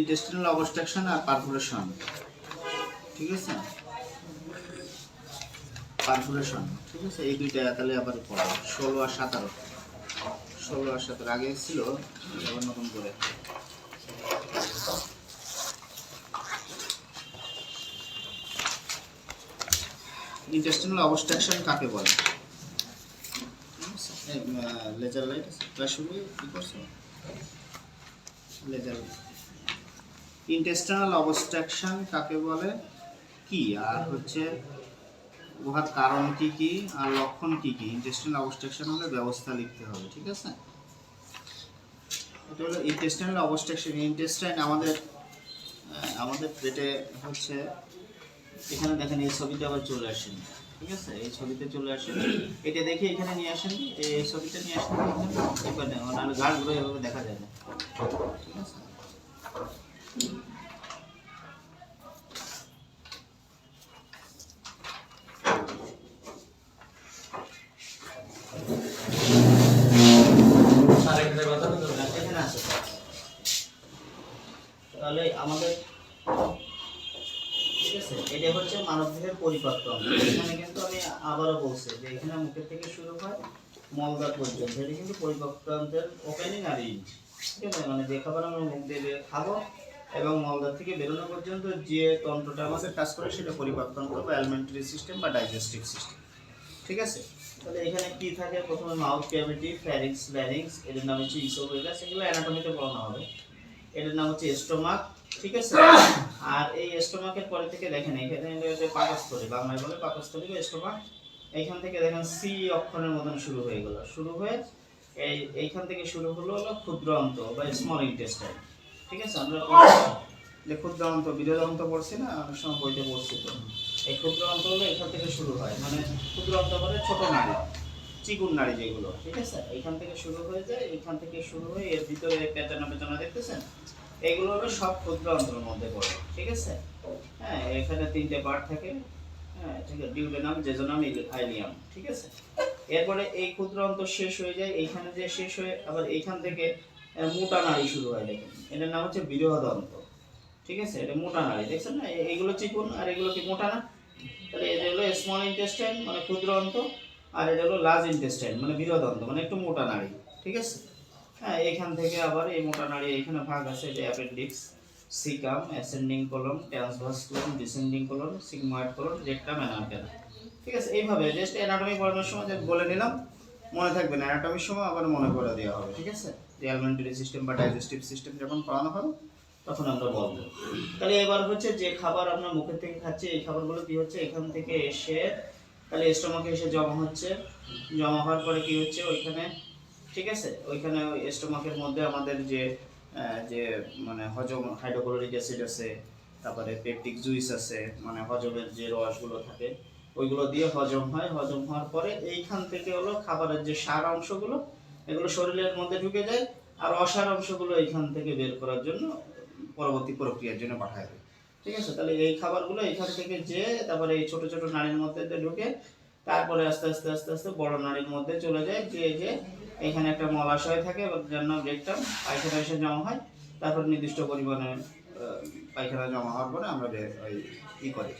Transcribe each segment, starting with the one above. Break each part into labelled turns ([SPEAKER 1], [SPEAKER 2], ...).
[SPEAKER 1] intestinal obstruction আর ঠিক আছে? ঠিক আছে? এই দুইটা তাহলে আবার পড়া ষোলো আর সতেরো। ষোলো আর সতেরো, আগে ছিল আবার নতুন করে। ইন্টেস্টিনাল অবস্ট্রাকশন কাকে বলে? লেজার লাইট আছে। ক্লাস শুরু কি করছ। লেজার ইন্টেস্টিনাল অবস্ট্রাকশন কাকে বলে? কি? আর হচ্ছে উহার কারণ কি কি? আর লক্ষণ কি কি? ইন্টেস্টিনাল অবস্ট্রাকশন হলে ব্যবস্থা লিখতে হবে, ঠিক আছে? এটা হলো ইন্টেস্টিনাল অবস্ট্রাকশন ইন্টেস্টাইন আমাদের আমাদের পেটে হচ্ছে, এখানে দেখেন এই ছবিটা আবার চলে আসেন। ঠিক আছে? এই ছবিতে চলে আসেন। এটা দেখে এখানে নিয়ে আসেন এই ছবিটা নিয়ে আসেন এখানে নাহলে এভাবে দেখা যায় না। ঠিক আছে এখানে আছে তাহলে আমাদের ঠিক আছে এটা হচ্ছে মানব দেহের পরিপাক তন্ত্র এখানে কিন্তু আমি আবারও বলছি যে এখানে মুখের থেকে শুরু হয় মলদার পর্যন্ত। এটা কিন্তু পরিপাক তন্ত্রের ওপেনিং আর ইন ঠিক আছে? মানে যে খাবার আমরা মুখ দিয়ে খাব এবং মলদার থেকে বেরোনো পর্যন্ত যে তন্ত্রটা আমাদের কাজ করে সেটা পরিপাক তন্ত্র বা অ্যালিমেন্টারি সিস্টেম বা ডাইজেস্টিভ সিস্টেম ঠিক আছে? তাহলে এখানে কি থাকে? প্রথমে মাউথ ক্যাভিটি ফ্যারিক্স ল্যারিংস এদের নাম হচ্ছে ইসোফেগাস এগুলো অ্যানাটমিতে পড়ানো হবে। এটার নাম হচ্ছে স্টোমাক ঠিক আছে? আর এই স্টোমাকের পরে থেকে দেখেন, এখানে যে পাকস্থলী, বাংলায় বলে পাকস্থলী বা স্টোমাক এইখান থেকে দেখেন সি অক্ষরের মতন শুরু হয়ে গেল। শুরু হয়ে এই, এইখান থেকে শুরু হলো হলো ক্ষুদ্র অন্ত বা স্মল ইন্টেস্টাইন ঠিক আছে? আমরা যে ক্ষুদ্র অন্ত বিরোধ অন্ত পড়ছি না, অনেক সময় বইতে পড়ছি তো। এই ক্ষুদ্র অন্ত হলো এখান থেকে শুরু হয় মানে ক্ষুদ্র অন্ত মানে ছোট নাড়ি চিকুন নাড়ি যেগুলো। ঠিক আছে? এখান থেকে শুরু হয়ে যায় এখান থেকে শুরু হয়ে এর ভিতরে পেঁচানো পেঁচানো দেখতেছেন? এগুলো হলো সব ক্ষুদ্র অন্ত্রের মধ্যে পড়ে, ঠিক আছে? হ্যাঁ এখানে তিনটে পার্ট থাকে হ্যাঁ ঠিক আছে ডিউডেনাম জেজোনাম আইলিয়াম ঠিক আছে? এরপরে এই ক্ষুদ্র অন্ত শেষ হয়ে যায়, এইখানে যে শেষ হয়ে, আবার এইখান থেকে মোটা নাড়ি শুরু হয়, দেখেন। এটার নাম হচ্ছে বৃহদন্ত ঠিক আছে? এটা মোটা নাড়ি, দেখছেন না? এইগুলো চিকুন, আর এগুলো কি মোটা না? তাহলে এটা হলো স্মল ইন্টেস্টাইন মানে ক্ষুদ্র অন্ত, আর এটা হলো লার্জ ইন্টেস্টাইন মানে বৃহদন্ত মানে একটু মোটা নাড়ি, ঠিক আছে? হ্যাঁ এখান থেকে আবার এই মোটা নাড়ি এখানে ভাগ আছে এটা appendix, caecum, ascending colon transverse colon descending colon sigmoid colon rectum অ্যানাটেনা ঠিক আছে, এইভাবে জাস্ট অ্যানাটমি পড়ানোর সময় যে বলে নিলাম, মনে থাকবে না। অ্যানাটমির সময় আবার মনে করে দেওয়া হবে, ঠিক আছে? যে অ্যালিমেন্টারি সিস্টেম বা ডাইজেস্টিভ সিস্টেম যখন পড়ানো হবে তখন আমরা বলব। তাহলে এবার হচ্ছে যে খাবার আমরা মুখের থেকে খাচ্ছি, এই খাবারগুলো কি হচ্ছে? এখান থেকে এসে, তাহলে স্টোমাকে এসে জমা হচ্ছে। জমা হওয়ার পরে কি হচ্ছে? ওইখানে ঠিক আছে? ওইখানে ওই স্টোমাকের মধ্যে আমাদের যে যে মানে হজম হাইড্রোক্লোরিক অ্যাসিড আছে, তারপরে পেপটিক জুইস আছে মানে হজমের যে রসগুলো থাকে, ওইগুলো দিয়ে হজম হয়। হজম হওয়ার পরে এইখান থেকে হলো খাবারের যে সার অংশগুলো, এগুলো শরীরের মধ্যে ঢুকে যায় আর অসার অংশগুলো এইখান থেকে বের করার জন্য পরবর্তী প্রক্রিয়ার জন্য পাঠায় ঠিক আছে? তাহলে এই খাবারগুলো এখান থেকে যে তারপরে এই ছোট ছোট নারীর মধ্যে ঢুকে তারপরে আস্তে আস্তে আস্তে আস্তে বড় নাড়ির মধ্যে চলে যায়, যে যে এখানে একটা মলাশয় থাকে যার নাম রেকটাম পায়খানা এসে জমা হয়, তারপর নির্দিষ্ট পরিমাণে পায়খানা জমা হওয়ার পরে আমরা ওই ই করি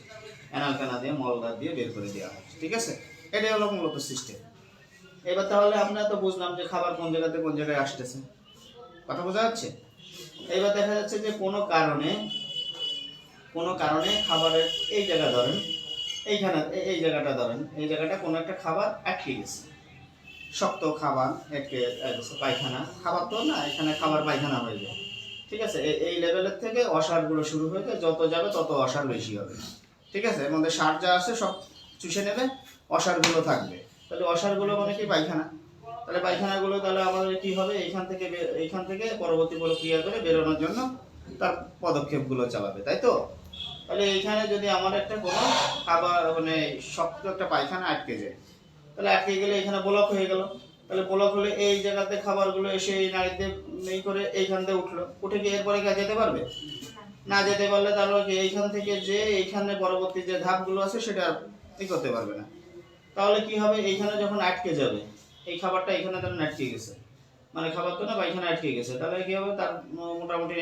[SPEAKER 1] অ্যানালকানা দিয়ে মলদার দিয়ে বের করে দেওয়া হয়, ঠিক আছে? এটাই হলো মূলত সিস্টেম এবার তাহলে আমরা তো বুঝলাম যে খাবার কোন জায়গাতে কোন জায়গায় আসতেছে। কথা বোঝা যাচ্ছে? এবার দেখা যাচ্ছে যে কোনো কারণে কোনো কারণে খাবারের এই জায়গা ধরেন এইখানে, এই- জায়গাটা ধরেন, এই জায়গাটা কোনো একটা খাবার আটকে গেছে। শক্ত খাবার একে পায়খানা। খাবার তো না, এখানে খাবার পায়খানা হয়ে যায়। ঠিক আছে? এই- লেভেলের থেকে অসারগুলো শুরু হয়ে যায়। যত যাবে তত অসার বেশি হবে। ঠিক আছে? মধ্যে সার যা আছে সব চুষে নেবে অসারগুলো থাকবে। তাহলে অসারগুলো মানে কি? পায়খানা। তাহলে পায়খানাগুলো তাহলে আমাদের কি হবে? এইখান থেকে এইখান থেকে পরবর্তী প্রক্রিয়া করে বেরোনোর জন্য তার পদক্ষেপগুলো চালাবে। তাই তো? তাহলে এইখানে যদি আমার একটা কোনো খাবার মানে শক্ত একটা পায়খানা আটকে যায়, তাহলে আটকে গেলে এখানে ব্লক হয়ে গেল। তাহলে ব্লক হলে এই জায়গাতে খাবারগুলো এসে এই নাড়িতে এই করে এইখান থেকে উঠল। উঠে কি এরপরে কি আর যেতে পারবে? না যেতে পারলে তাহলে কি এইখান থেকে যে এইখানে পরবর্তী যে ধাপগুলো আছে সেটা আর করতে পারবে না। তাহলে কি হবে? এইখানে যখন আটকে যাবে, এই খাবারটা এখানে তার আটকে গেছে। মানে খাবার তো না পায়খানা আটকে গেছে। তাহলে কি হবে? তার মোটামুটি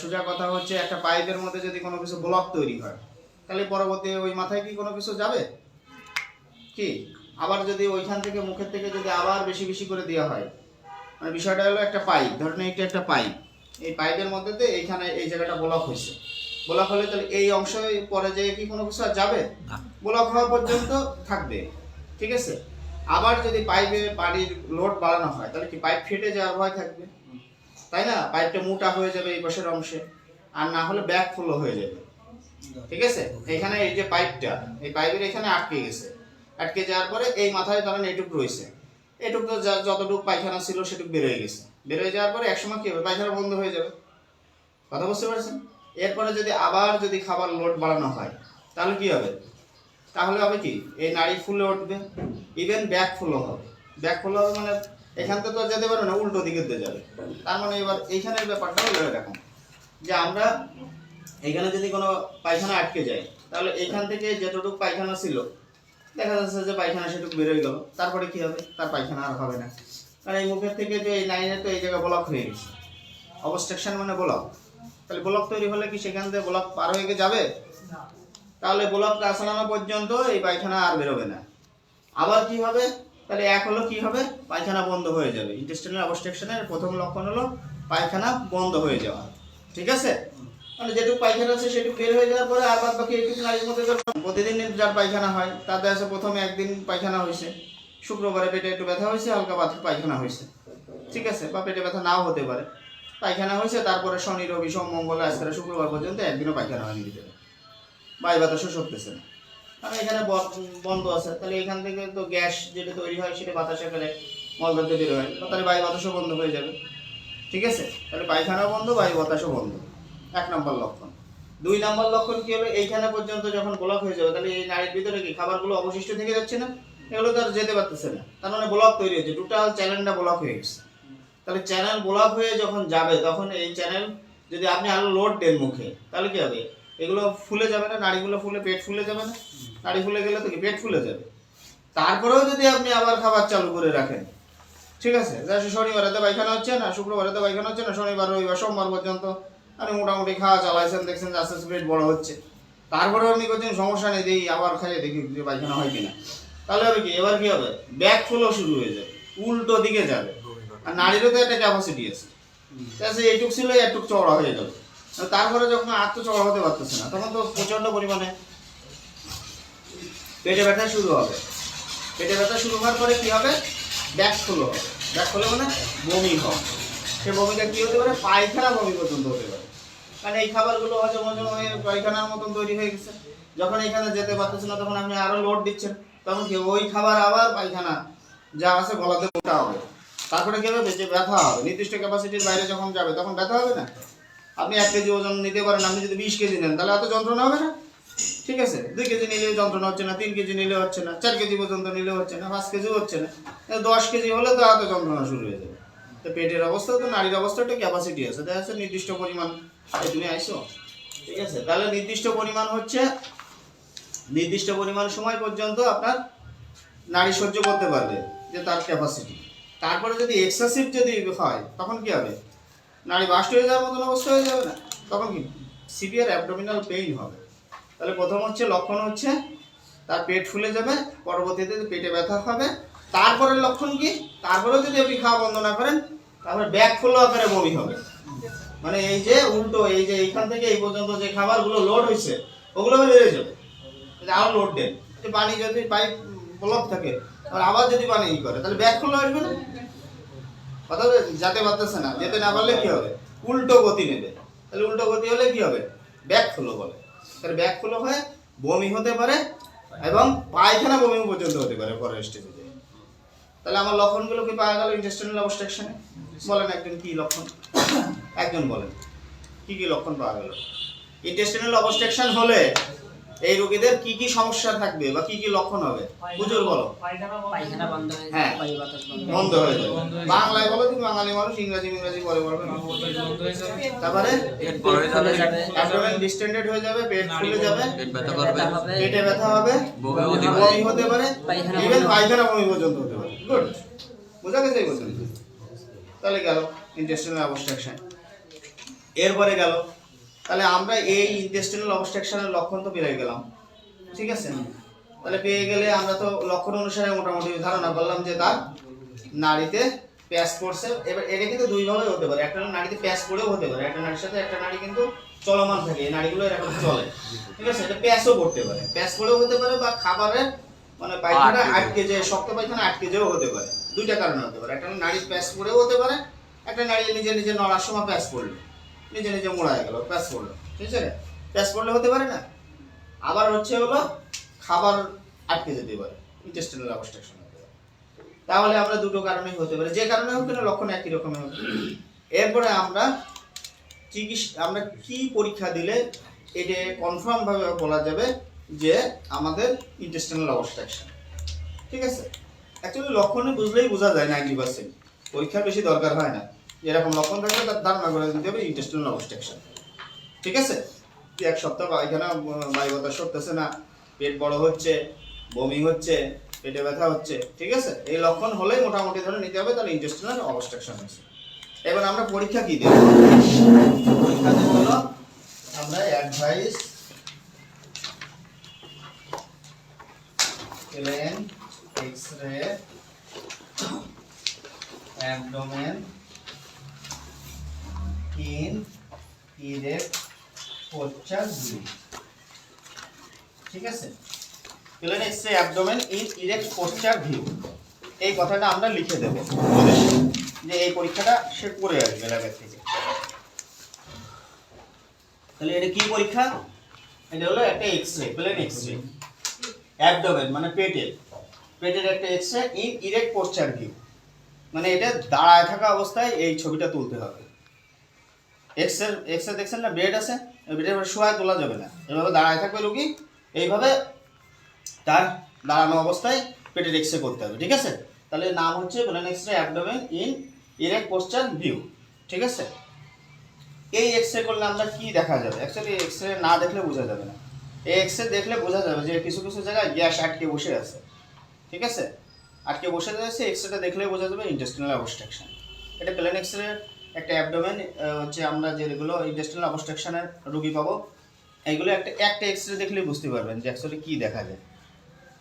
[SPEAKER 1] সোজা কথা হচ্ছে একটা পাইপের মধ্যে যদি কোনো কিছু ব্লক তৈরি হয় তাহলে পরবর্তী ওই মাথায় কি কোনো কিছু যাবে? কি? আবার যদি ওইখান থেকে মুখের থেকে যদি আবার বেশি বেশি করে দেওয়া হয় মানে বিষয়টা হলো একটা পাইপ ধরেন এটা একটা পাইপ এই পাইপের মধ্যে দিয়ে এইখানে এই জায়গাটা ব্লক হয়েছে। ব্লক হলে তাহলে এই অংশ পরে যেয়ে কি কোনো কিছু আর যাবে? ব্লক হওয়া পর্যন্ত থাকবে ঠিক আছে? আবার যদি পাইপে পানির লোড বাড়ানো হয় তাহলে কি পাইপ ফেটে যাওয়ার ভয় থাকবে? তাই না? পাইপটা মোটা হয়ে যাবে এই পাশের অংশে, আর না হলে ব্যাক ফুলো হয়ে যাবে। ঠিক আছে? এখানে এই যে পাইপটা, এই পাইপের এখানে আটকে গেছে। আটকে যাওয়ার পরে এই মাথায় ধরেন এটুক রয়েছে। এটুক তো যতটুকু পায়খানা ছিল সেটুকু বের হয়ে গেছে। বের হয়ে যাওয়ার পরে একসময় কী হবে? পায়খানা বন্ধ হয়ে যাবে। কথা বুঝতে পারছেন? এরপরে যদি আবার যদি খাবার লোড বাড়ানো হয়, তাহলে কি হবে? তাহলে হবে কি? এই নাড়ি ফুলে উঠবে। ইভেন ব্যাক ফুলও হবে। ব্যাক ফুল হবে মানে এখান থেকে তো আর যেতে পারবে না উল্টো দিকে দিয়ে যাবে। তার মানে এবার এইখানের ব্যাপারটা হলো এরকম যে আমরা এখানে যদি কোনো পায়খানা আটকে যায় তাহলে এখান থেকে যেটুকু পায়খানা ছিল দেখা যাচ্ছে যে পায়খানা সেটুকু বেরোয় গেল তারপরে কি হবে? তার পায়খানা আর হবে না। কারণ এই মুখের থেকে যে এই লাইনে তো এই জায়গায় ব্লক হয়ে গেছে। অবস্ট্রাকশন মানে ব্লক তাহলে ব্লক তৈরি হলে কি সেখান থেকে ব্লক পার হয়ে গিয়ে যাবে? তাহলে ব্লকটা আসানো পর্যন্ত এই পায়খানা আর বেরোবে না। আবার কি হবে? তাহলে এক হলো কি হবে? পায়খানা বন্ধ হয়ে যাবে। ইন্টেস্টিনাল অবস্ট্রাকশনের প্রথম লক্ষণ হলো পায়খানা বন্ধ হয়ে যাওয়া। ঠিক আছে? মানে যেটুকু পায়খানা আছে সেটুকু বের হয়ে যাওয়ার পরে আর বাদ বাকি এইটুকু নারীর মধ্যে প্রতিদিন যার পায়খানা হয়, তার দেখা প্রথমে একদিন পায়খানা হয়েছে। শুক্রবারে পেটে একটু ব্যথা হয়েছে, হালকা বাথ পায়খানা হয়েছে। ঠিক আছে? বা পেটে ব্যথা নাও হতে পারে। পায়খানা হয়েছে, তারপরে শনি, রবি, সোম, মঙ্গল, আজকে শুক্রবার পর্যন্ত একদিনও পায়খানা হয়নি ভিতরে। বায়ু বাতাসও সরতেছে না। কারণ এখানে বন্ধ আছে। তাহলে এখান থেকে তো গ্যাস যেটা তৈরি হয়, সেটা বাতাসে ফেলে মলদাতে বের হয়। তাহলে বায়ু বাতাসও বন্ধ হয়ে যাবে। ঠিক আছে? তাহলে পায়খানাও বন্ধ, বায়ু বাতাসও বন্ধ। এক নম্বর লক্ষণ। দুই নম্বর লক্ষণ কি হলো এইখানে পর্যন্ত যখন ব্লক হয়ে যাবে, তাহলে এই নারীর ভিতরে কি খাবারগুলো অবশিষ্ট থেকে যাচ্ছে না? এগুলো তো আর যেতে পারতেছে না। তার মানে ব্লক তৈরি হয়েছে। টোটাল চ্যানেলটা ব্লক হয়ে গেছে। তাহলে চ্যানেল ব্লক হয়ে যখন যাবে, তখন এই চ্যানেল যদি আপনি আরও লোড দেন মুখে, তাহলে কি হবে? এগুলো ফুলে যাবে না নাড়িগুলো ফুলে পেট ফুলে যাবে না। নাড়ি ফুলে গেলে তো কি? পেট ফুলে যাবে। তারপরেও যদি আপনি আবার খাবার চালু করে রাখেন ঠিক আছে? যা শনিবারে তো পায়খানা হচ্ছে না শুক্রবারে তো পায়খানা হচ্ছে না শনিবার রবিবার সোমবার পর্যন্ত আপনি মোটামুটি খাওয়া চালাইছেন দেখছেন যে আস্তে আস্তে পেট বড় হচ্ছে। তারপরেও আপনি করছেন সমস্যা নেই দেখি আবার খাইয়ে দেখি যে পায়খানা হয় কিনা। তাহলে হবে কি? এবার কি হবে? ব্যাক ফ্লো শুরু হয়ে যাবে উল্টো দিকে যাবে। আর নারীরও তো একটা ক্যাপাসিটি আছে। এইটুক ছিল একটুক চওড়া হয়ে গেল। আর তারপরে যখন চওড়া হতে পারতেছে না, তখন তো প্রচণ্ড পরিমাণে পেটে ব্যথা শুরু হবে। পেটে ব্যথা শুরু হওয়ার পরে কি হবে? ব্যাক ফ্লো হবে। ব্যাক ফ্লো মানে বমি হবে। সে বমিটা কি হতে পারে? পায়খানা বমি পর্যন্ত হতে পারে। কারণ এই খাবারগুলো হজম হজম হয়ে পায়খানার মতন তৈরি হয়ে গেছে। যখন এখানে যেতে পারতেছে না, তখন আপনি আরও লোড দিচ্ছেন। তখন কি ওই খাবার আবার পায়খানা যা আছে গলাতে মোটা হবে। তারপরে কি হবে? যে ব্যথা হবে। নির্দিষ্ট ক্যাপাসিটির বাইরে যখন যাবে, তখন ব্যথা হবে না? আপনি এক কেজি ওজন নিতে পারেন, আপনি যদি বিশ কেজি নেন, তাহলে এত যন্ত্রণা হবে না? ঠিক আছে? দুই কেজি নিলেও যন্ত্রণা হচ্ছে না, তিন কেজি নিলেও হচ্ছে না, চার কেজি পর্যন্ত নিলেও হচ্ছে না, পাঁচ কেজিও হচ্ছে না। দশ কেজি হলে তো এত যন্ত্রণা শুরু হয়ে যাবে। তো পেটের অবস্থা তো, নারীর অবস্থা একটা ক্যাপাসিটি আছে। দেখা যাচ্ছে নির্দিষ্ট পরিমাণ তুমি আইসো? ঠিক আছে? তাহলে নির্দিষ্ট পরিমাণ হচ্ছে, নির্দিষ্ট পরিমাণ সময় পর্যন্ত আপনার নারী সহ্য করতে পারবে, যে তার ক্যাপাসিটি তারপরে যদি এক্সেসিভ যদি হয়, তখন কি হবে? নারী বাস্ট হয়ে যাওয়ার মতন অবস্থা হয়ে যাবে না। তখন কি? সিভিয়ার অ্যাবডোমিনাল পেইন হবে। তাহলে প্রথম হচ্ছে লক্ষণ হচ্ছে, তার পেট ফুলে যাবে, পরবর্তীতে পেটে ব্যথা হবে। তারপরের লক্ষণ কি? তারপরেও যদি আপনি খাওয়া বন্ধ না করেন তারপরে ব্যাক ফুলো আকারে বমি হবে। মানে এই যে উল্টো, এই যে এইখান থেকে এই পর্যন্ত যে খাবারগুলো লোড হয়েছে, ওগুলো বেড়ে যাবে। যদি আরও লোড দেন পানি যদি পাইপ ব্লক থাকে, আবার যদি পানি ই করে, তাহলে ব্যাক ফুলো আসবে না? কথা যেতে পারতেছে না। যেতে না পারলে কি হবে? উল্টো গতি নেবে। তাহলে উল্টো গতি হলে কি হবে? ব্যাক ফ্লো বলে। তাহলে ব্যাক ফ্লো হয়ে বমি হতে পারে এবং পায়খানা বমি পর্যন্ত হতে পারে পরের স্টেজে তাহলে আমার লক্ষণগুলো কি পাওয়া গেল ইন্টেস্টিনাল অবস্ট্রাকশনে বলেন একজন কি লক্ষণ? একজন বলেন। কি কি লক্ষণ পাওয়া গেল? ইন্টেস্টিনাল অবস্ট্রাকশন হলে এই রোগীদের কি কি সমস্যা থাকবে বা কি কি লক্ষণ হবে? বুঝুর বলো।
[SPEAKER 2] পায়খানা বন্ধ হয়ে
[SPEAKER 1] হ্যাঁ।
[SPEAKER 2] যাবে বন্ধ হয়ে
[SPEAKER 1] যাবে বাংলায় বলো তুমি বাঙালি মানুষ ইংরাজি ইংরাজি পরে বলবে তারপরে?
[SPEAKER 2] পেট ফুলে যাবে।
[SPEAKER 1] অ্যাবডোমেন ডিস্টেন্ডেড হয়ে যাবে পেট ফুলে যাবে।
[SPEAKER 3] পেট ব্যথা
[SPEAKER 2] ব্যথা
[SPEAKER 3] করবে।
[SPEAKER 1] পেটে ব্যথা হবে।
[SPEAKER 3] হতে
[SPEAKER 1] বমি হতে পারে। ইভেন। পায়খানা বমি পর্যন্ত হতে পারে। গুড বোঝা গেছে এই পর্যন্ত। তাহলে গেল ইন্টেস্টিনাল অবস্ট্রাকশন এরপরে গেল তাহলে আমরা এই ইন্টেস্টিনাল অবস্ট্রাকশনের লক্ষণ তো পেয়ে গেলাম। ঠিক আছে? তাহলে পেয়ে গেলে আমরা তো লক্ষণ অনুসারে মোটামুটি ধারণা করলাম যে তার নাড়িতে প্যাস পড়ছে। এবার এটা কিন্তু দুই ভাবে হতে পারে। একটা নাড়িতে প্যাস পড়েও হতে পারে একটা নাড়ির সাথে একটা নারী কিন্তু চলমান থাকে। এই নারীগুলো এরকম চলে। ঠিক আছে? এটা প্যাসও পড়তে পারে। প্যাস পড়েও হতে পারে বা খাবারের মানে পায়খানা
[SPEAKER 2] আটকে
[SPEAKER 1] যায় শক্ত পায়খানা আটকে যেও হতে পারে। দুইটা কারণে হতে পারে। একটা নাড়ির প্যাস পড়েও হতে পারে একটা নারী নিজে নিজে নড়ার সময় প্যাস পড়ল। নিজে নিজে মোড়া হয়ে গেল প্যাস পড়ল ঠিক আছে প্যাস পড়লে হতে পারে না? আবার হচ্ছে হলো খাবার আটকে যেতে পারে ইন্টেস্টিনাল অবস্ট্রাকশন হতে পারে। তাহলে আমরা দুটো কারণে হতে পারে, যে কারণে হোক না লক্ষণ একই রকমের হবে এরপরে আমরা চিকিৎসা, আমরা কি পরীক্ষা দিলে এটা কনফার্মভাবে বলা যাবে যে আমাদের ইন্টেস্টিনাল অবস্ট্রাকশন ঠিক আছে? অ্যাকচুয়ালি লক্ষণে বুঝলেই বোঝা যায় নাইনটি পার্সেন্ট পরীক্ষার বেশি দরকার হয় না। এরকম লক্ষণ থাকলে তার ধারণা করে দিতে হবে ইন্টেস্টিনাল অবস্ট্রাকশন ঠিক আছে? এক সপ্তাহ পায়খানা বায়ু বাতাস সরতেছে না, পেট বড় হচ্ছে, বমি হচ্ছে, পেটে ব্যথা হচ্ছে, ঠিক আছে? এই লক্ষণ হলেই মোটামুটি ধরে নিতে হবে, তাহলে ইন্টেস্টিনাল অবস্ট্রাকশন হয়েছে। এবার আমরা পরীক্ষা কি দেব? আমরা advise plain X-ray abdomen in erect posture view ঠিক আছে? Plain X-ray abdomen in erect posture view এই কথাটা আমরা লিখে দেব। যে এই পরীক্ষাটা সে করে আসবে ল্যাবের থেকে। তাহলে এটা কি পরীক্ষা? এটা হলো একটা এক্স-রে প্লেন এক্স-রে অ্যাবডোমেন মানে পেটের। পেটের একটা X-ray in erect posture view মানে এটা দাঁড়ায় থাকা অবস্থায় এই ছবিটা তুলতে হবে। এক্সের এক্স দেখছেন না বেড আছে বেডের উপরে শোয়ায় তোলা যাবে না। এভাবে দাঁড়ায় থাকবে রুগী, এইভাবে তার দাঁড়ানো অবস্থায় পেটের এক্স রে করতে হবে, ঠিক আছে? তাহলে নাম হচ্ছে বলেন X ray abdomen in erect posture view ঠিক আছে? এই এক্স রে করলে আমরা কি দেখা যাবে? অ্যাকচুয়ালি এক্স রে না দেখলে বোঝা যাবে না। এই এক্স রে দেখলে বোঝা যাবে যে কিছু কিছু জায়গায় গ্যাস আটকে বসে আছে, ঠিক আছে? আটকে বসে যাচ্ছে এক্স রেটা দেখলেই বোঝা যাবে ইন্টেস্টিনাল অবস্ট্রাকশন এটা প্লেন এক্স রে একটা অ্যাবডোমেন হচ্ছে আমরা যেগুলো ইন্টেস্টিনাল অবস্ট্রাকশনের রুগী পাবো, এইগুলো একটা একটা এক্স রে দেখলেই বুঝতে পারবেন যে অ্যাকচুয়ালি কী দেখা যায়।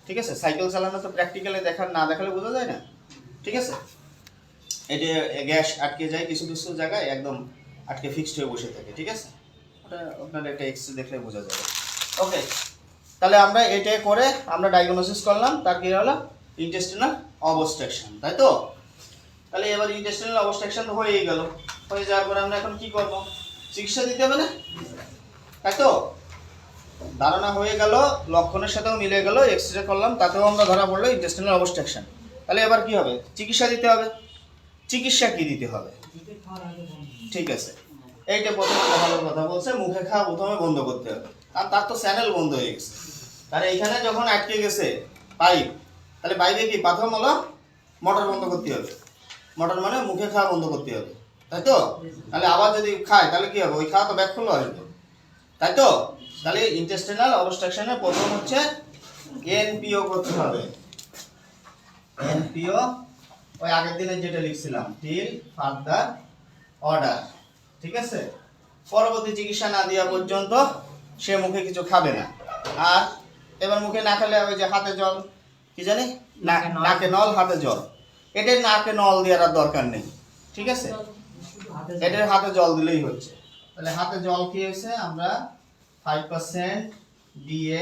[SPEAKER 1] ঠিক আছে? সাইকেল চালানো তো প্র্যাকটিক্যালি দেখার, না দেখালে বোঝা যায় না। ঠিক আছে? এটা গ্যাস আটকে যায় কিছু কিছু জায়গায়, একদম আটকে ফিক্সড হয়ে বসে থাকে। ঠিক আছে? ওটা আপনার একটা এক্স রে দেখলে বোঝা যাবে। ওকে তাহলে আমরা এটা করে আমরা ডায়াগনোসিস করলাম, তার কি হলো? ইন্টেস্টিনাল অবস্ট্রাকশন তাই তো? তাহলে এবার ইন্টেস্টিনাল অবস্ট্রাকশন হয়েই গেল। হয়ে যাওয়ার পরে আমরা এখন কি করব? চিকিৎসা দিতে হবে না? তাই তো? ধারণা হয়ে গেল, লক্ষণের সাথেও মিলে গেল এক্স রে করলাম, তাতেও আমরা ধরা পড়ল ইন্টেস্টিনাল অবস্ট্রাকশন তাহলে এবার কি হবে? চিকিৎসা দিতে হবে। চিকিৎসা কি দিতে হবে? ঠিক আছে। এইটা প্রথমে ভালো কথা বলছে, মুখে খাওয়া প্রথমে বন্ধ করতে হবে। আর তার তো চ্যানেল বন্ধ হয়ে গেছে। তাহলে এইখানে যখন আটকে গেছে পাইপ, তাহলে বাইরে কি? প্রথম হলো মোটর বন্ধ করতে হবে। মোটর মানে মুখে খাওয়া বন্ধ করতে হবে। তাই তো? তাহলে আবার যদি খায় তাহলে কি হবে? ওই খাওয়া তো ব্যাক করল আসবে তাই তো? তাহলে ইন্টেস্টিনাল অবস্ট্রাকশনের প্রথম হচ্ছে এনপিও করতে হবে। এনপিও ওই আগের দিনে যেটা লিখছিলাম টিল ফার্দার অর্ডার ঠিক আছে? পরবর্তী চিকিৎসা না দেওয়া পর্যন্ত সে মুখে কিছু খাবে না। আর এবার মুখে না খেলে ওই যে হাতে জল কি জানি?
[SPEAKER 2] নাকে নল
[SPEAKER 1] হাতে জল। এটার নাকে নল দেওয়ার দরকার নেই, ঠিক আছে? এটার হাতে জল দিলেই হচ্ছে। তাহলে হাতে জল কি হয়েছে? আমরা ফাইভ পার্সেন্ট দিয়ে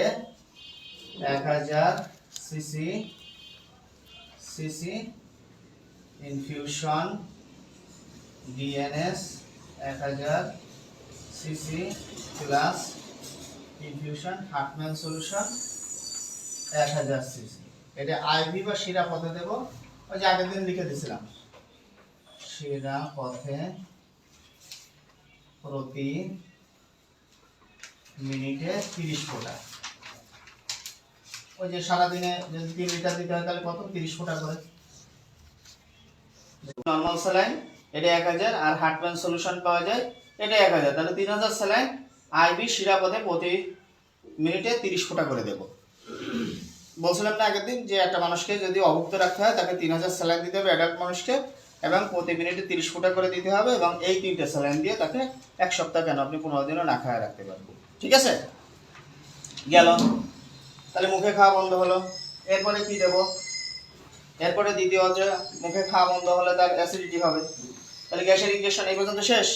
[SPEAKER 1] এক হাজার সিসি সিসি ইনফিউশন ডিএনএস এক হাজার CC plus infusion Hartmann solution এক হাজার সিসি এটা আইভি বা শিরা পথে দেব। ওই যে আগের দিন লিখে দিয়েছিলাম। শিরা পথে প্রতি মিনিটে তিরিশ ফোঁটা। ওই যে সারাদিনে যদি তিন লিটার দিতে হয় তাহলে কত? তিরিশ ফোঁটা করে। নর্মাল স্যালাইন এটা এক হাজার। আর হার্টম্যান সলিউশন পাওয়া যায়, এটা এক হাজার। তাহলে তিন হাজার স্যালাইন আইবি শিরাপথে প্রতি মিনিটে তিরিশ ফোঁটা করে দেব। বলছিলাম না আগের দিন যে একটা মানুষকে যদি অভুক্ত রাখতে হয় তাকে তিন হাজার স্যালাইন দিতে হবে অ্যাডাল্ট মানুষকে এবং প্রতি মিনিটে তিরিশ ফুটা করে দিতে হবে এবং এই তিনটে স্যালাইন দিয়ে তাকে এক সপ্তাহ কেন আপনি পনেরো দিনও না খাওয়া রাখতে পারবেন। ঠিক আছে? গেল। তাহলে মুখে খাওয়া বন্ধ হলো। এরপরে কি দেবো? এরপরে দ্বিতীয় যে মুখে খাওয়া বন্ধ হলে তার অ্যাসিডিটি হবে। তাহলে গ্যাসের ইঞ্জেকশন এই পর্যন্ত শেষ?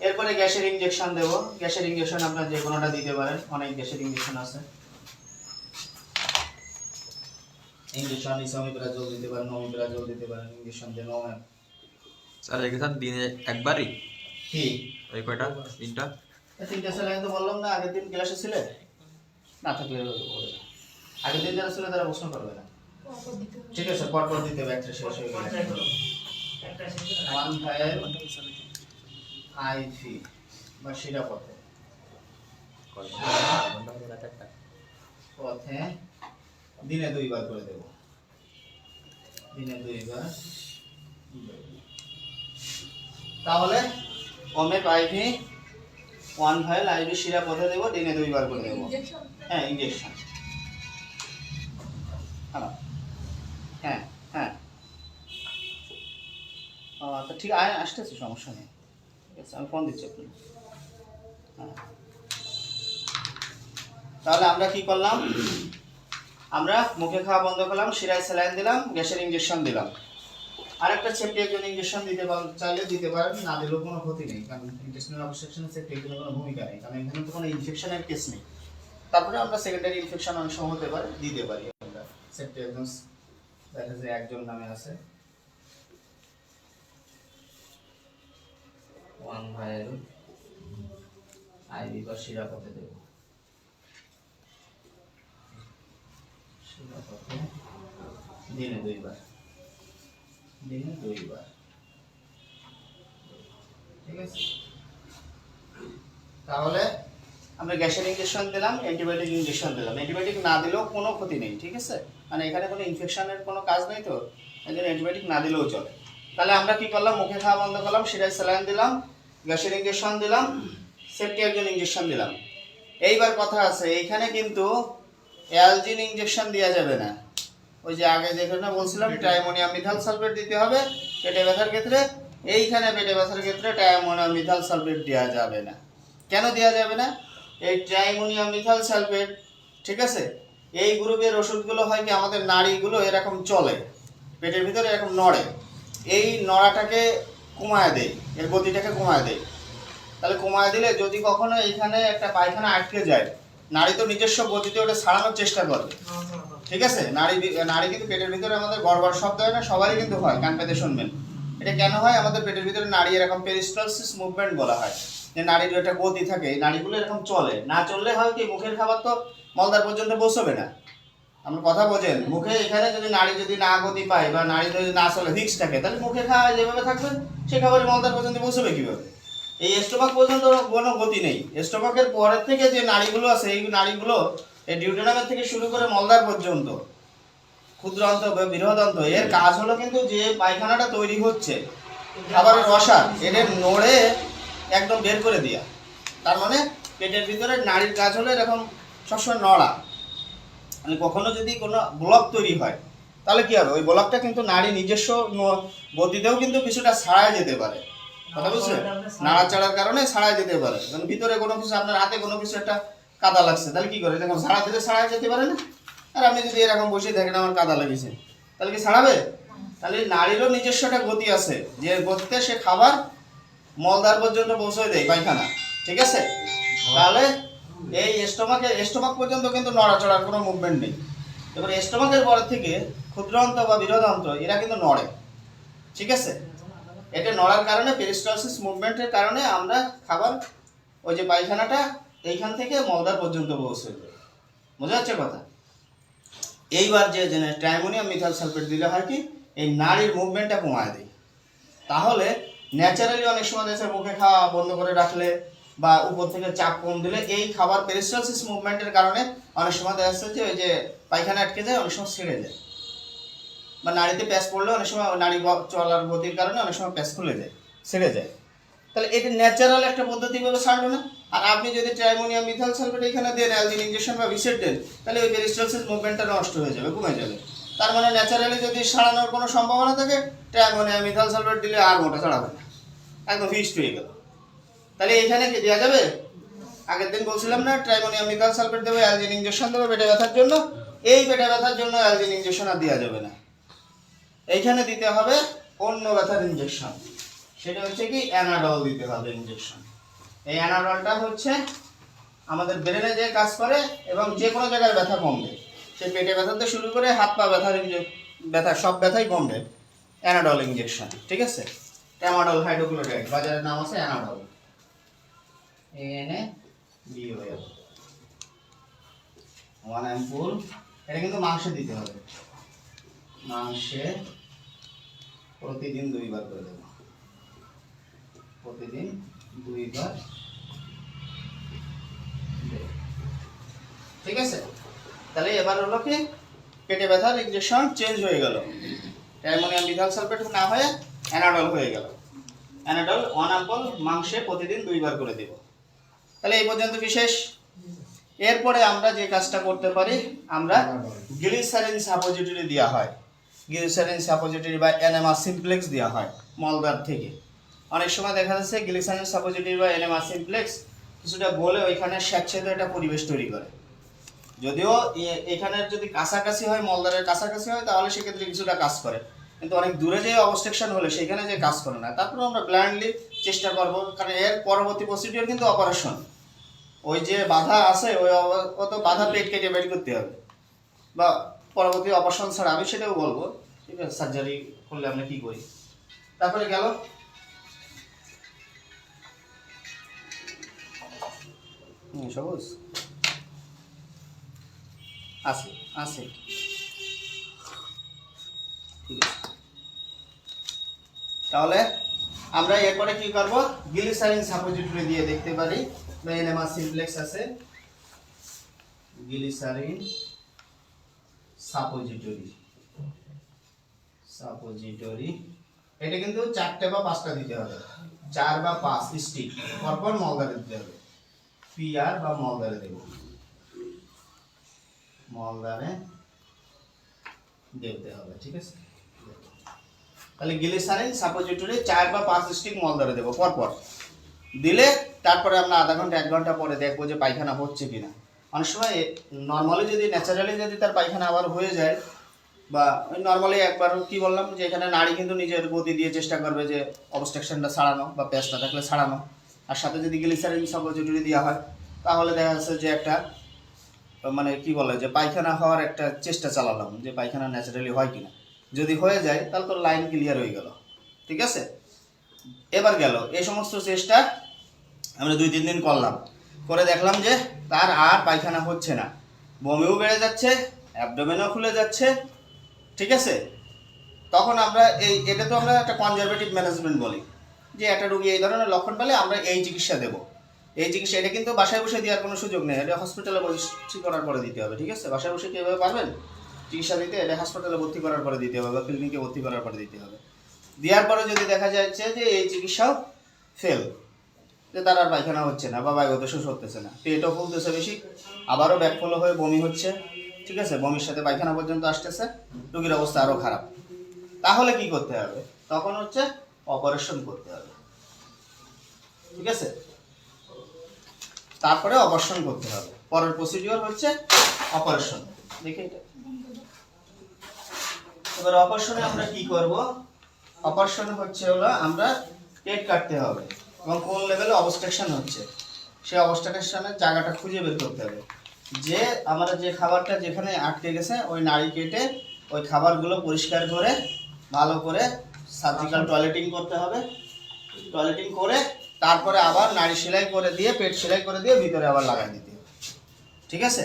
[SPEAKER 1] এরপরে গ্যাসের ইঞ্জেকশন দেব। গ্যাসের ইঞ্জেকশন আপনার যে কোনোটা দিতে পারেন। অনেক গ্যাসের ইঞ্জেকশন আছে। ইঞ্জেকশন ইসমিপ্রাজল দিতে পারেন নমিপ্রাজল দিতে পারেন ইঞ্জেকশন দেন ওমেন
[SPEAKER 3] স্যার দিনে একবারই?
[SPEAKER 1] কি?
[SPEAKER 3] ওই কয়টা? তিনটা?
[SPEAKER 1] তিনটা স্যালাইন তো বললাম না আগের দিন ক্লাসে ছিলে? না থাকলে বলে না। আগের দিন যারা ছিল তারা প্রশ্ন করবে না। ঠিক আছে পরপর দিতে হবে একটা শেষ হয়ে গেলে। ওয়ান ফাইভ আইভি বা শিরাপথে পথে দিনে দুইবার করে দেব। দিনে দুইবার। তাহলে ওমেপ আইভি ওয়ান ফাইল আইভি শিরা পথে দেবো দিনে দুইবার করে দেবো। হ্যাঁ ইঞ্জেকশন হ্যাঁ হ্যাঁ। ও, তো ঠিক আয় আসতেছে সমস্যা নেই। ঠিক আছে আমি ফোন দিচ্ছি আপনি হ্যাঁ। তাহলে আমরা কি করলাম? আমরা মুখে খাওয়া বন্ধ করলাম, শিরায় স্যালাইন দিলাম, গ্যাসের ইঞ্জেকশন দিলাম। আরেকটা সেফটি একজন ইঞ্জেকশন দিতে চাইলে দিতে পারেন, না দিলেও কোনো ক্ষতি নেই, কারণ ইন্টেস্টিনাল অবস্ট্রাকশনের সেফটি কোনো ভূমিকা নেই, কারণ এখানে তো কোনো ইনফেকশনের কেস নেই। তারপরে আমরা সেকেন্ডারি ইনফেকশন অনেক সময় হতে পারে, দিতে পারি আমরা। সেফটি একজন দেখা যায় একজন নামে আছে। ওয়ান ভাইল আইভি বা শিরাপথে দেব। দিনে দুইবার। দিনে দুইবার। ঠিক আছে? তাহলে আমরা গ্যাসের ইঞ্জেকশন দিলাম অ্যান্টিবায়োটিক ইঞ্জেকশন দিলাম। অ্যান্টিবায়োটিক না দিলেও কোনো ক্ষতি নেই, ঠিক আছে? মানে এখানে কোনো ইনফেকশনের কোনো কাজ নেই তো? এই জন্য অ্যান্টিবায়োটিক না দিলেও চলে। তাহলে আমরা কি করলাম? মুখে খাওয়া বন্ধ করলাম, সেটাই স্যালাইন দিলাম, গ্যাসের ইঞ্জেকশন দিলাম সেফটি একজন ইঞ্জেকশন দিলাম। এইবার কথা আছে এইখানে কিন্তু অ্যালজিন ইঞ্জেকশন দেওয়া যাবে না। ওই যে আগে যেখানে বলছিলাম ট্রাইমোনিয়াম মিথাল সালফেট দিতে হবে। পেটে ব্যথার ক্ষেত্রে এইখানে পেটে ব্যথার ক্ষেত্রে ট্রাইমোনিয়াম মিথাল সালফেট দেওয়া যাবে না। কেন দেওয়া যাবে না? এই ট্রাইমোনিয়াম মিথাল সালফেট ঠিক আছে? এই গ্রুপের ওষুধগুলো হয় কি আমাদের নাড়িগুলো এরকম চলে। পেটের ভিতরে এরকম নড়ে। এই নড়াটাকে কমায় দেয় এর গতিটাকে কমায় দেয়। তাহলে কমায় দিলে যদি কখনো এইখানে একটা পায়খানা আটকে যায় নাড়ি তো নিজস্ব গতিতে ওটা সারানোর চেষ্টা করে। ঠিক আছে? নারী নারী কিন্তু পেটের ভিতরে আমাদের গড়বড় শব্দ হয় না সবারই কিন্তু হয় কান পেতে শুনবেন। এটা কেন হয়? আমাদের পেটের ভিতরে নারী এরকম পেরিস্টালসিস মুভমেন্ট বলা হয়। যে নারীর একটা গতি থাকে এই নারীগুলো এরকম চলে। না চললে হয় কি মুখের খাবার তো মলদার পর্যন্ত বসবে না। আমরা কথা বোঝেন মুখে এখানে যদি নারী যদি না গতি পায় বা নারী যদি না চলে ফিক্স থাকে তাহলে মুখে খাওয়া যেভাবে থাকবে সে খাবারে মলদার পর্যন্ত বসবে কীভাবে? এই স্টোমাক পর্যন্ত কোনো গতি নেই। স্টোমাকের পরের থেকে যে নাড়িগুলো আছে, এই নাড়িগুলো এই ডিউটেনামের থেকে শুরু করে মলদার পর্যন্ত, ক্ষুদ্রান্ত বা বৃহদন্ত, এর কাজ হলো কিন্তু যে পায়খানাটা তৈরি হচ্ছে, খাবারের রসা এদের নড়ে একদম বের করে দেওয়া তার মানে পেটের ভিতরে নাড়ির কাজ হলো এরকম সবসময় নড়া। মানে কখনো যদি কোনো ব্লক তৈরি হয়, তাহলে কি হবে? ওই ব্লকটা কিন্তু নারী নিজস্ব গতিতেও কিন্তু কিছুটা ছাড়ায় যেতে পারে। কথা বুঝছেন? নাড়াচাড়ার কারণে ছাড়ায় যেতে পারে। কারণ ভিতরে কোনো কিছু, আপনার হাতে কোনো কিছু একটা কাদা লাগছে। তাহলে কি করে? দেখুন, ছাড়া দিলে ছাড়ায় যেতে পারে না? আর আপনি যদি এরকম বসে থাকেন আমার কাদা লেগেছে। তাহলে কি ছাড়াবে? তাহলে নারীরও নিজস্ব একটা গতি আছে। যে গতিতে সে খাবার মলদার পর্যন্ত পৌঁছে দেয়, পায়খানা। ঠিক আছে? তাহলে এই স্টোমাকের স্টোমাক পর্যন্ত কিন্তু নড়াচড়ার কোনো মুভমেন্ট নেই। এবার স্টোমাকের পর থেকে ক্ষুদ্রান্ত বা বৃহদান্ত এরা কিন্তু নড়ে। ঠিক আছে? এটা নড়ার কারণে পেরিস্টালসিস মুভমেন্টের কারণে আমরা খাবার, ওই যে পায়খানাটা, এইখান থেকে মলদার পর্যন্ত পৌঁছে দেয় বোঝা যাচ্ছে কথা? এইবার যে ট্রাইমোনিয়াম মিথাল সালফেট দিলে হয় কি? এই নারীর মুভমেন্টটা কমায় দেয়। তাহলে ন্যাচারালি অনেক সময় দেশে মুখে খাওয়া বন্ধ করে রাখলে বা উপর থেকে চাপ কম দিলে এই খাবার পেরিস্টালসিস মুভমেন্টের কারণে অনেক সময় দেখা যাচ্ছে যে, ওই যে পায়খানা আটকে যায়, অনেক সময় ছেড়ে যায়। বা নারীতে প্যাচ পড়লে অনেক সময় নারী চলার গতির কারণে অনেক সময় প্যাচ খুলে যায়, ছেড়ে যায়। তাহলে এটা ন্যাচারাল একটা পদ্ধতি ভাবে ছাড়বে না? আর আপনি যদি ট্রাইমোনিয়াম মিথাল সালফেট এখানে দেন অ্যালজিন ইনজেকশন বা ভিসেট দেন, তাহলে ওই পেরিস্টালসিস মুভমেন্টটা নষ্ট হয়ে যাবে, কমে যাবে। তার মানে ন্যাচারালি যদি সারানোর কোনো সম্ভাবনা থাকে ট্রাইমোনিয়াম মিথাল সালফেট দিলে আর মোটা ছাড়াবে না। একদম ফিক্সড হয়ে গেল। তাহলে এখানে কি দেওয়া যাবে? আগের দিন বলছিলাম না ট্রাইমোনিয়াম মিথাল সালফেট দেবে অ্যালজিন ইঞ্জেকশন দেবে, পেটে ব্যথার জন্য। এই পেটে ব্যথার জন্য অ্যালজিন ইঞ্জেকশন আর দেওয়া যাবে না। এইখানে দিতে হবে অন্য ব্যথার ইনজেকশন সেটা হচ্ছে কি অ্যানাডল দিতে হবে ইনজেকশন এই অ্যানাডলটা হচ্ছে আমাদের ব্রেনে যে কাজ করে এবং যে কোনো জায়গায় ব্যথা কমবে। সে পেটে ব্যথা থেকে শুরু করে হাত পা ব্যথার ব্যথা, সব ব্যথাই কমবে অ্যানাডল ইনজেকশন ঠিক আছে? ট্যামাডল হাইড্রোক্লোরাইড বাজারের নাম আছে অ্যানাডল এনে বিওএল ওয়ান অ্যাম্পুল এটা কিন্তু মাংসে দিতে হবে। মাংসে প্রতিদিন দুইবার করে দেবো। প্রতিদিন দুইবার ঠিক আছে? তাহলে এবার হলো কি? পেটে ব্যথার ইনজেকশন চেঞ্জ হয়ে গেল। অ্যামোনিয়াম মিথাইল সালফেট না হয়ে অ্যানাডল হয়ে গেল। অ্যানাডল ওয়ান অ্যাম্পল মাংসে প্রতিদিন দুইবার করে দেব। তাহলে এই পর্যন্ত বিশেষ এরপরে আমরা যে কাজটা করতে পারি, আমরা গ্লিসারিন সাপোজিটরি দেওয়া হয়। গ্লিসারিন সাপোজিটরি বা এনএমা সিমপ্লেক্স দেওয়া হয় মলদার থেকে। অনেক সময় দেখা যাচ্ছে গ্লিসারিন সাপোজিটরি বা এনএমা সিমপ্লেক্স কিছুটা বলে ওইখানে স্যাঁতসেঁতে একটা পরিবেশ তৈরি করে। যদিও এ- এখানের যদি কাছাকাছি হয় মলদারের কাছাকাছি হয়, তাহলে সেক্ষেত্রে কিছুটা কাজ করে। কিন্তু অনেক দূরে যে অবস্ট্রাকশন হলে, সেখানে যে কাজ করে না। তারপরে আমরা ব্লাইন্ডলি চেষ্টা করব, কারণ এর পরবর্তী প্রসিডিওর কিন্তু অপারেশন ওই যে বাধা আছে, ওই অত বাধা পেট কেটে বের করতে হবে। বা পরবর্তী অপারেশন ছাড়া আমি সেটাও বলব। ঠিক আছে সার্জারি করলে আমরা কি করি? তারপরে গেল। সবুজ। আছে আছে। ঠিক আছে। তাহলে আমরা এরপরে কি করব? গ্লিসারিন সাপোজিটরি দিয়ে দেখতে পারি। বা এনএমা সিমপ্লেক্স আছে। Glycerine suppository. সাপোজিটরি। এটা কিন্তু চারটে বা পাঁচটা দিতে হবে। চার বা পাঁচ স্টিক পরপর মলদারে দিতে হবে। পিআর বা মলদারে দেব। মলদারে দিতে হবে, ঠিক আছে? তাহলে গ্লিসারিন সাপোজিটরি, চার বা পাঁচ স্টিক মলদারে দেবো, পরপর। দিলে তারপরে আমরা আধা ঘণ্টা, এক ঘণ্টা পরে দেখব যে পায়খানা হচ্ছে কিনা। অনেক সময় নর্মালি যদি ন্যাচারালি যদি তার পায়খানা আবার হয়ে যায়, বা ওই নর্মালি একবার কি বললাম যে এখানে নারী কিন্তু নিজের গতি দিয়ে চেষ্টা করবে যে অবস্ট্রাকশনটা ছাড়ানো বা পেঁচটা থাকলে ছাড়ানো। আর সাথে যদি গ্লিসারিন সাপোজিটরি দেওয়া হয়, তাহলে দেখা যাচ্ছে যে একটা মানে কি বলে, যে পায়খানা হওয়ার একটা চেষ্টা চালালাম যে পায়খানা ন্যাচারালি হয় কিনা। যদি হয়ে যায়, তাহলে তো লাইন ক্লিয়ার হয়ে গেল। ঠিক আছে? এবার গেল। এই সমস্ত চেষ্টা আমরা দুই, তিন দিন করলাম। করে দেখলাম যে তার আর পায়খানা হচ্ছে না। বমিও বেড়ে যাচ্ছে অ্যাবডোমেনও খুলে যাচ্ছে, ঠিক আছে? তখন আমরা এই, এটা তো আমরা একটা কনজারভেটিভ ম্যানেজমেন্ট বলি, যে একটা রুগী এই ধরনের লক্ষণ পেলে আমরা এই চিকিৎসা দেবো। এই চিকিৎসা, এটা কিন্তু বাসায় বসে দেওয়ার কোনো সুযোগ নেই, এটা হসপিটালে ভর্তি করার পরে দিতে হবে, ঠিক আছে? বাসায় বসে কীভাবে পারবেন? চিকিৎসা দিতে এটা হাসপাতালে ভর্তি করার পরে দিতে হবে বা ক্লিনিকে ভর্তি করার পরে দিতে হবে। দেওয়ার পরে যদি দেখা যাচ্ছে যে এই চিকিৎসাও ফেল যে তার আর পায়খানা হচ্ছে না, বা বায়ুগত শোষ হতেছে না। পেটও ফুলতেছে বেশি, আবারও ব্যাকফলো হয়ে বমি হচ্ছে, ঠিক আছে? বমির সাথে পায়খানা পর্যন্ত আসতেছে, রোগীর অবস্থা আরও খারাপ। তাহলে কি করতে হবে? তখন হচ্ছে অপারেশন করতে হবে। ঠিক আছে? তারপরে অপারেশন করতে হবে। পরের প্রসিডিওর হচ্ছে অপারেশন দেখে এটা। এবার অপারেশনে আমরা কি করব? অপারেশন হচ্ছে হলো আমরা পেট কাটতে হবে। এবং কোন লেভেলে অবস্ট্রাকশন হচ্ছে? সেই অবস্ট্রাকশনের জায়গাটা খুঁজে বের করতে হবে। যে আমরা যে খাবারটা যেখানে আটকে গেছে ওই নাড়ি কেটে ওই খাবারগুলো পরিষ্কার করে ভালো করে সার্জিক্যাল টয়লেটিং করতে হবে। টয়লেটিং করে তারপরে আবার নাড়ি সেলাই করে দিয়ে পেট সেলাই করে দিয়ে ভিতরে আবার লাগাই দিতে। ঠিক আছে?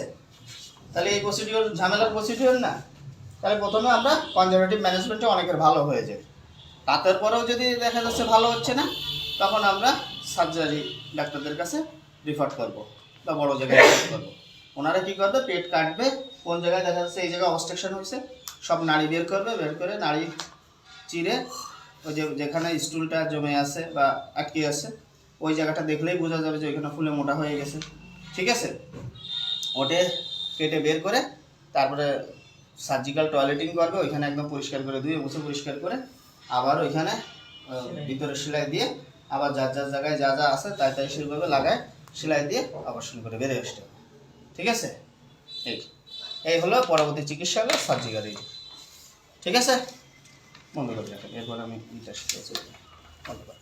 [SPEAKER 1] তাহলে এই প্রসিডিওর ঝামেলার প্রসিডিওর না? তাহলে প্রথমে আমরা কনজারভেটিভ ম্যানেজমেন্টে অনেকের ভালো হয়ে যায়। তাতের পরেও যদি দেখা যাচ্ছে ভালো হচ্ছে না তখন আমরা সার্জারি ডাক্তারদের কাছে রিফার করব বা বড় জায়গায় রিফার করব। ওনারা কি করবে? পেট কাটবে, কোন জায়গায়? দেখা যাচ্ছে এই জায়গায় অবস্ট্রাকশন হয়েছে। সব নাড়ি বের করবে, বের করে নাড়ি চিরে ওই যে যেখানে স্টুলটা জমে আছে বা আটকে আছে, ওই জায়গাটা দেখলেই বোঝা যাবে যে ওইখানে ফুলে মোটা হয়ে গেছে। ঠিক আছে? ওটে কেটে বের করে তারপরে সার্জিক্যাল টয়লেটিং করবে, ওইখানে একদম পরিষ্কার করে ধুয়ে মুছে পরিষ্কার করে আবার ওইখানে ভিতরে সেলাই দিয়ে আবার যার যার জায়গায় যা যা আছে তাই তাই সেইভাবে লাগায়, সেলাই দিয়ে আবার শুরু করে বেরে আসতে ঠিক আছে? এই এই হলো পরবর্তী চিকিৎসা হলো সার্জিক্যাল ঠিক আছে? বন্ধ করে রাখেন, এরপর আমি ইন্টারেস্ট করছি ধন্যবাদ।